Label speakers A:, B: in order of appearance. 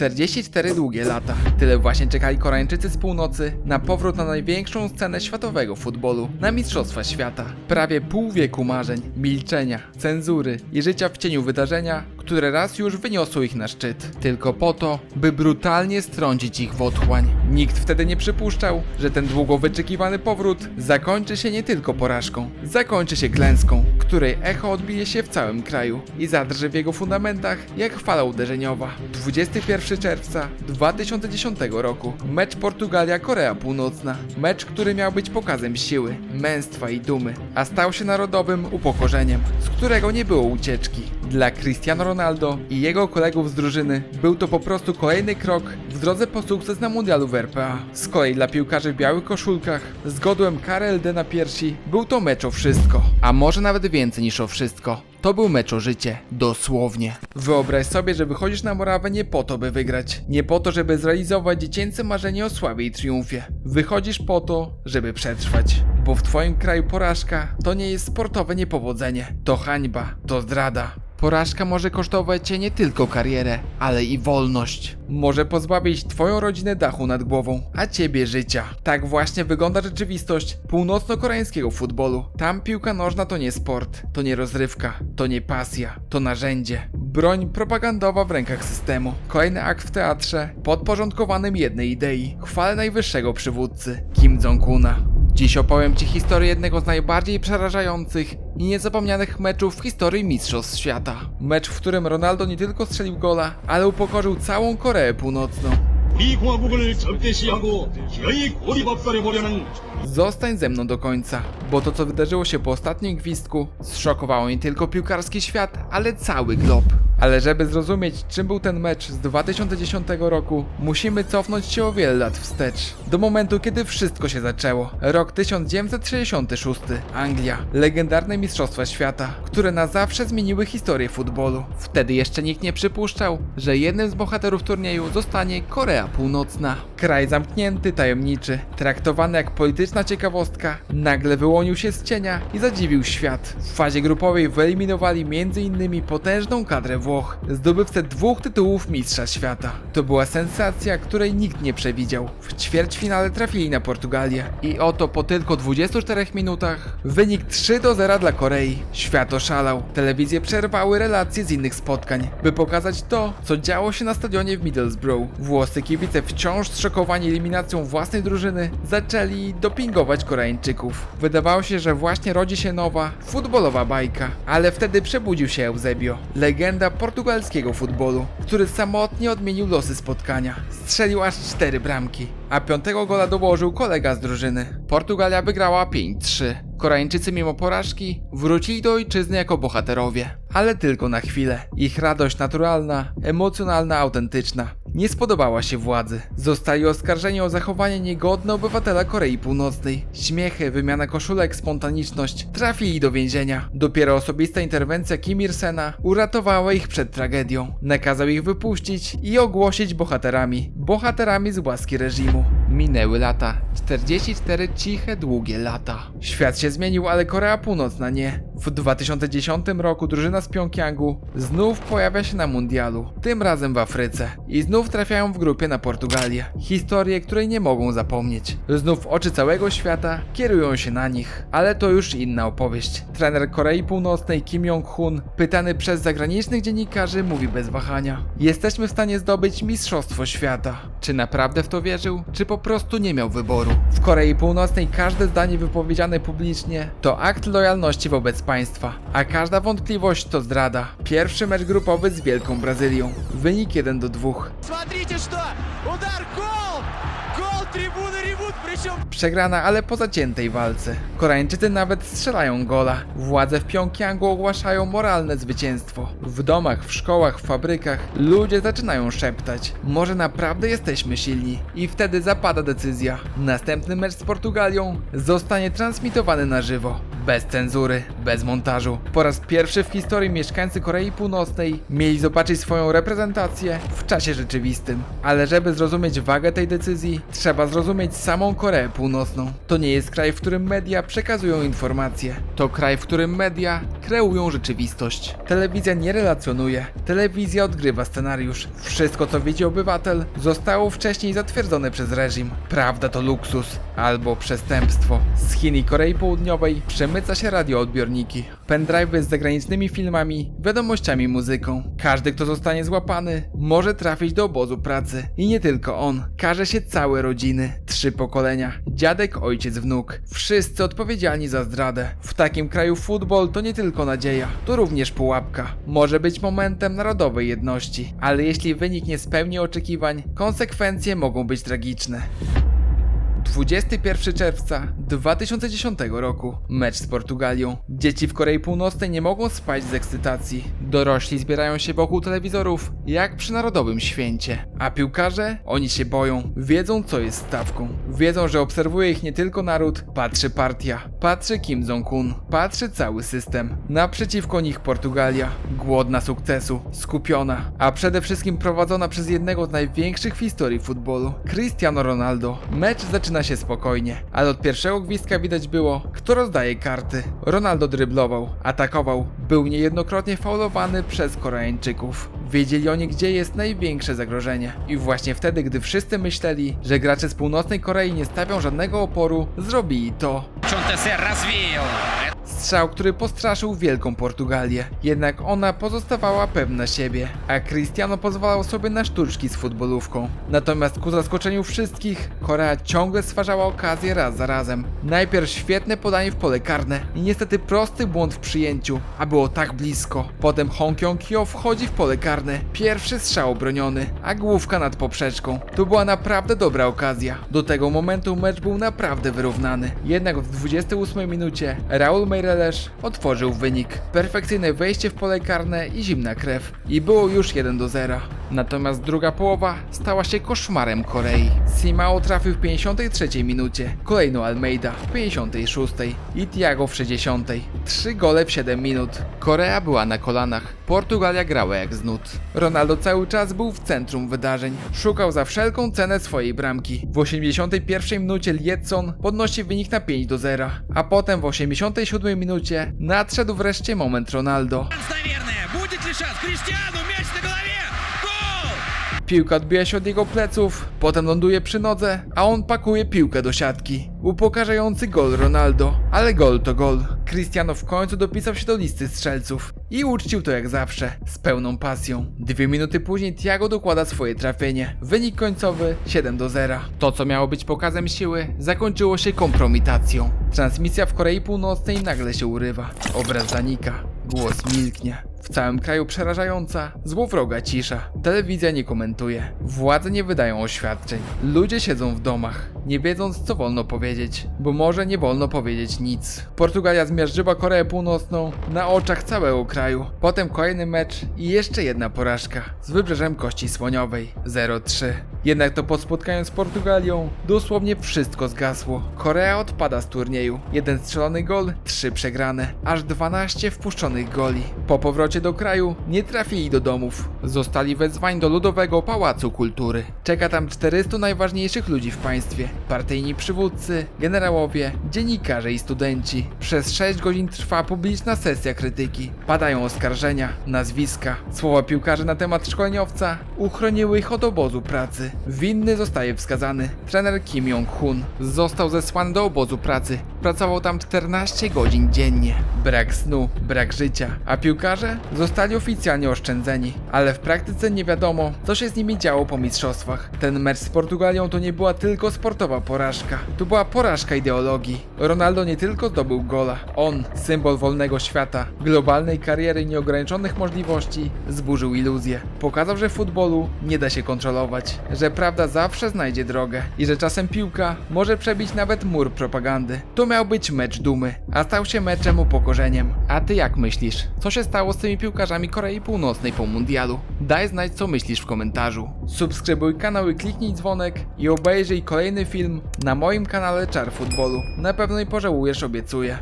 A: 44 długie lata. Tyle właśnie czekali Koreańczycy z północy na powrót na największą scenę światowego futbolu, na Mistrzostwa Świata. Prawie pół wieku marzeń, milczenia, cenzury i życia w cieniu wydarzenia, które raz już wyniosło ich na szczyt. Tylko po to, by brutalnie strącić ich w otchłań. Nikt wtedy nie przypuszczał, że ten długo wyczekiwany powrót zakończy się nie tylko porażką, zakończy się klęską, której echo odbije się w całym kraju i zadrży w jego fundamentach jak fala uderzeniowa. 21 czerwca 2010 roku. Mecz Portugalia-Korea Północna. Mecz, który miał być pokazem siły, męstwa i dumy, a stał się narodowym upokorzeniem, z którego nie było ucieczki. Dla Cristiano Ronaldo i jego kolegów z drużyny był to po prostu kolejny krok w drodze po sukces na mundialu w RPA. Z kolei dla piłkarzy w białych koszulkach z godłem KRLD na piersi był to mecz o wszystko, a może nawet więcej niż o wszystko. To był mecz o życie, dosłownie. Wyobraź sobie, że wychodzisz na murawę nie po to, by wygrać. Nie po to, żeby zrealizować dziecięce marzenie o sławie i triumfie. Wychodzisz po to, żeby przetrwać. Bo w twoim kraju porażka to nie jest sportowe niepowodzenie. To hańba, to zdrada. Porażka może kosztować cię nie tylko karierę, ale i wolność. Może pozbawić twoją rodzinę dachu nad głową, a ciebie życia. Tak właśnie wygląda rzeczywistość północno-koreańskiego futbolu. Tam piłka nożna to nie sport, to nie rozrywka, to nie pasja, to narzędzie. Broń propagandowa w rękach systemu. Kolejny akt w teatrze, podporządkowanym jednej idei. Chwale najwyższego przywódcy, Kim Jong-una. Dziś opowiem Ci historię jednego z najbardziej przerażających i niezapomnianych meczów w historii Mistrzostw Świata. Mecz, w którym Ronaldo nie tylko strzelił gola, ale upokorzył całą Koreę Północną. Zostań ze mną do końca, bo to co wydarzyło się po ostatnim gwizdku zszokowało nie tylko piłkarski świat, ale cały glob. Ale żeby zrozumieć czym był ten mecz z 2010 roku, musimy cofnąć się o wiele lat wstecz. Do momentu kiedy wszystko się zaczęło. Rok 1966. Anglia. Legendarne Mistrzostwa Świata, które na zawsze zmieniły historię futbolu. Wtedy jeszcze nikt nie przypuszczał, że jednym z bohaterów turnieju zostanie Korea Północna. Kraj zamknięty, tajemniczy, traktowany jak polityczna ciekawostka, nagle wyłonił się z cienia i zadziwił świat. W fazie grupowej wyeliminowali m.in. potężną kadrę Włoch, zdobywcę dwóch tytułów Mistrza Świata. To była sensacja, której nikt nie przewidział. W ćwierćfinale trafili na Portugalię i oto po tylko 24 minutach wynik 3 do 0 dla Korei. Świat oszalał. Telewizje przerwały relacje z innych spotkań, by pokazać to, co działo się na stadionie w Middlesbrough. Włoscy kibice wciąż zszokowani eliminacją własnej drużyny zaczęli dopingować Koreańczyków. Wydawało się, że właśnie rodzi się nowa, futbolowa bajka, ale wtedy przebudził się Eusebio, legenda portugalskiego futbolu, który samotnie odmienił losy spotkania. Strzelił aż cztery bramki, a piątego gola dołożył kolega z drużyny. Portugalia wygrała 5-3. Koreańczycy mimo porażki wrócili do ojczyzny jako bohaterowie, ale tylko na chwilę. Ich radość naturalna, emocjonalna, autentyczna nie spodobała się władzy. Zostali oskarżeni o zachowanie niegodne obywatela Korei Północnej. Śmiechy, wymiana koszulek, spontaniczność trafili do więzienia. Dopiero osobista interwencja Kim Il-sena uratowała ich przed tragedią. Nakazał ich wypuścić i ogłosić bohaterami. Bohaterami z łaski reżimu. Minęły lata. 44 ciche, długie lata. Świat się zmienił, ale Korea Północna nie. W 2010 roku drużyna z Pjongjangu znów pojawia się na mundialu, tym razem w Afryce. I znów trafiają w grupie na Portugalię. Historię, której nie mogą zapomnieć. Znów oczy całego świata kierują się na nich. Ale to już inna opowieść. Trener Korei Północnej Kim Jong-hun, pytany przez zagranicznych dziennikarzy, mówi bez wahania. Jesteśmy w stanie zdobyć Mistrzostwo Świata. Czy naprawdę w to wierzył, czy po prostu nie miał wyboru? W Korei Północnej każde zdanie wypowiedziane publicznie to akt lojalności wobec państwa, a każda wątpliwość to zdrada. Pierwszy mecz grupowy z Wielką Brazylią. Wynik 1 do 2.
B: Смотрите что! Удар! Гол! Гол! Трибуны ревут, причем
A: Przegrana, ale po zaciętej walce. Koreańczycy nawet strzelają gola. Władze w Pjongjangu ogłaszają moralne zwycięstwo. W domach, w szkołach, w fabrykach ludzie zaczynają szeptać. Może naprawdę jesteśmy silni. I wtedy zapada decyzja. Następny mecz z Portugalią zostanie transmitowany na żywo. Bez cenzury, bez montażu. Po raz pierwszy w historii mieszkańcy Korei Północnej mieli zobaczyć swoją reprezentację w czasie rzeczywistym. Ale żeby zrozumieć wagę tej decyzji, trzeba zrozumieć samą Koreę Północną. To nie jest kraj, w którym media przekazują informacje. To kraj, w którym media kreują rzeczywistość. Telewizja nie relacjonuje, telewizja odgrywa scenariusz. Wszystko, co widzi obywatel, zostało wcześniej zatwierdzone przez reżim. Prawda to luksus albo przestępstwo. Z Chin i Korei Południowej przemyca się radioodbiorniki, pendrive'y z zagranicznymi filmami, wiadomościami, muzyką. Każdy, kto zostanie złapany, może trafić do obozu pracy. I nie tylko on. Każe się całe rodziny. Trzy pokolenia. Dziadek, ojciec, wnuk. Wszyscy odpowiedzialni za zdradę. W takim kraju futbol to nie tylko nadzieja, to również pułapka. Może być momentem narodowej jedności, ale jeśli wynik nie spełni oczekiwań, konsekwencje mogą być tragiczne. 21 czerwca 2010 roku. Mecz z Portugalią. Dzieci w Korei Północnej nie mogą spać z ekscytacji. Dorośli zbierają się wokół telewizorów, jak przy narodowym święcie. A piłkarze? Oni się boją. Wiedzą, co jest stawką. Wiedzą, że obserwuje ich nie tylko naród, patrzy partia. Patrzy Kim Jong-un. Patrzy cały system. Naprzeciwko nich Portugalia. Głodna sukcesu. Skupiona. A przede wszystkim prowadzona przez jednego z największych w historii futbolu. Cristiano Ronaldo. Mecz zaczyna zaczyna się spokojnie, ale od pierwszego gwizdka widać było, kto rozdaje karty. Ronaldo dryblował, atakował, był niejednokrotnie faulowany przez Koreańczyków. Wiedzieli oni, gdzie jest największe zagrożenie. I właśnie wtedy, gdy wszyscy myśleli, że gracze z północnej Korei nie stawią żadnego oporu, zrobili to. Strzał, który postraszył wielką Portugalię. Jednak ona pozostawała pewna siebie, a Cristiano pozwalał sobie na sztuczki z futbolówką. Natomiast ku zaskoczeniu wszystkich, Korea ciągle stwarzała okazję raz za razem. Najpierw świetne podanie w pole karne i niestety prosty błąd w przyjęciu, a było tak blisko. Potem Hong Kong-kyo wchodzi w pole karne. Pierwszy strzał obroniony, a główka nad poprzeczką. To była naprawdę dobra okazja. Do tego momentu mecz był naprawdę wyrównany. Jednak w 28 minucie Raul Meireles otworzył wynik. Perfekcyjne wejście w pole karne i zimna krew. I było już 1 do 0. Natomiast druga połowa stała się koszmarem Korei Simao trafił w 53 minucie, kolejno Almeida w 56 i Thiago w 60. Trzy gole w 7 minut. Korea była na kolanach. Portugalia grała jak z nut. Ronaldo cały czas był w centrum wydarzeń. Szukał za wszelką cenę swojej bramki. W 81 minucie Liedson podnosi wynik na 5 do 0, a potem w 87 minucie nadszedł wreszcie moment Ronaldo.
B: Наверное, будет ли шанс? Криштиану, мяч на голове! Гол!
A: Piłka odbija się od jego pleców, potem ląduje przy nodze, a on pakuje piłkę do siatki. Upokarzający gol Ronaldo, ale gol to gol. Cristiano w końcu dopisał się do listy strzelców i uczcił to jak zawsze, z pełną pasją. Dwie minuty później Thiago dokłada swoje trafienie. Wynik końcowy 7 do 0. To co miało być pokazem siły, zakończyło się kompromitacją. Transmisja w Korei Północnej nagle się urywa. Obraz zanika. Głos milknie. W całym kraju przerażająca, złowroga cisza. Telewizja nie komentuje. Władze nie wydają oświadczeń. Ludzie siedzą w domach, nie wiedząc co wolno powiedzieć, bo może nie wolno powiedzieć nic. Portugalia zmiażdżyła Koreę Północną na oczach całego kraju. Potem kolejny mecz i jeszcze jedna porażka z wybrzeżem Kości Słoniowej 0-3. Jednak to po spotkaniu z Portugalią dosłownie wszystko zgasło. Korea odpada z turnieju. Jeden strzelony gol, trzy przegrane, aż 12 wpuszczonych goli. Po powrocie do kraju nie trafili do domów. Zostali wezwani do Ludowego Pałacu Kultury. Czeka tam 400 najważniejszych ludzi w państwie. Partyjni przywódcy, generałowie, dziennikarze i studenci. Przez 6 godzin trwa publiczna sesja krytyki. Padają oskarżenia, nazwiska. Słowa piłkarzy na temat szkoleniowca uchroniły ich od obozu pracy. Winny zostaje wskazany. Trener Kim Jong-hun został zesłany do obozu pracy. Pracował tam 14 godzin dziennie. Brak snu, brak życia. A piłkarze zostali oficjalnie oszczędzeni. Ale w praktyce nie wiadomo, co się z nimi działo po mistrzostwach. Ten mecz z Portugalią to nie była tylko sportowa porażka. To była porażka ideologii. Ronaldo nie tylko zdobył gola. On, symbol wolnego świata, globalnej kariery nieograniczonych możliwości, zburzył iluzję. Pokazał, że w futbolu nie da się kontrolować, że prawda zawsze znajdzie drogę i że czasem piłka może przebić nawet mur propagandy. To miał być mecz dumy, a stał się meczem upokorzeniem. A ty jak myślisz? Co się stało z tymi piłkarzami Korei Północnej po mundialu? Daj znać co myślisz w komentarzu. Subskrybuj kanał i kliknij dzwonek i obejrzyj kolejny film na moim kanale Czar Futbolu. Na pewno nie pożałujesz, obiecuję.